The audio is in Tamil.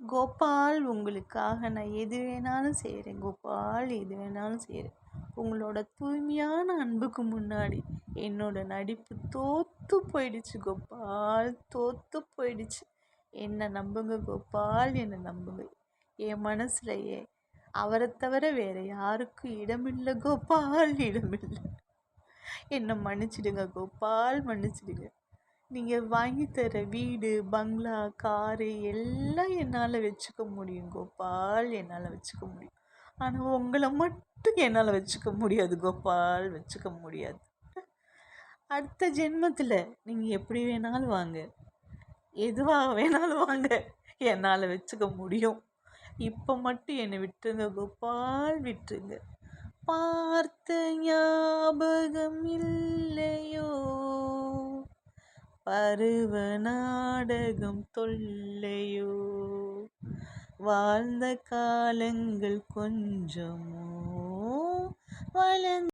கோபால் உங்களுக்காக நான் எது வேணாலும் செய்கிறேன் கோபால் எது வேணாலும் செய்கிறேன் உங்களோட தூய்மையான அன்புக்கு முன்னாடி என்னோட நடிப்பு தோற்று போயிடுச்சு கோபால். தோற்று போயிடுச்சு. என்னை நம்புங்க கோபால் என்னை நம்புங்க. என் மனசுலையே அவரை தவிர வேற யாருக்கும் இடமில்லை கோபால் இடமில்லை. என்னை மன்னிச்சிடுங்க கோபால் மன்னிச்சிடுங்க. நீங்கள் வாங்கி தர வீடு பங்களா காரு எல்லாம் என்னால் வச்சுக்க முடியும் கோபால். என்னால் வச்சுக்க முடியும். ஆனால் உங்களை மட்டும் என்னால் வச்சுக்க முடியாது கோபால். வச்சுக்க முடியாது. அடுத்த ஜென்மத்தில் நீங்கள் எப்படி வேணாலும் வாங்க. எதுவாக வேணாலும் வாங்க. என்னால் வச்சுக்க முடியும். இப்போ மட்டும் என்னை விட்டுருங்க கோபால். விட்டுருங்க. பார்த்த ஞாபகம் பருவ நாடகம் தொல்லையோ? வாழ்ந்த காலங்கள் கொஞ்சமோ? வளர்ந்த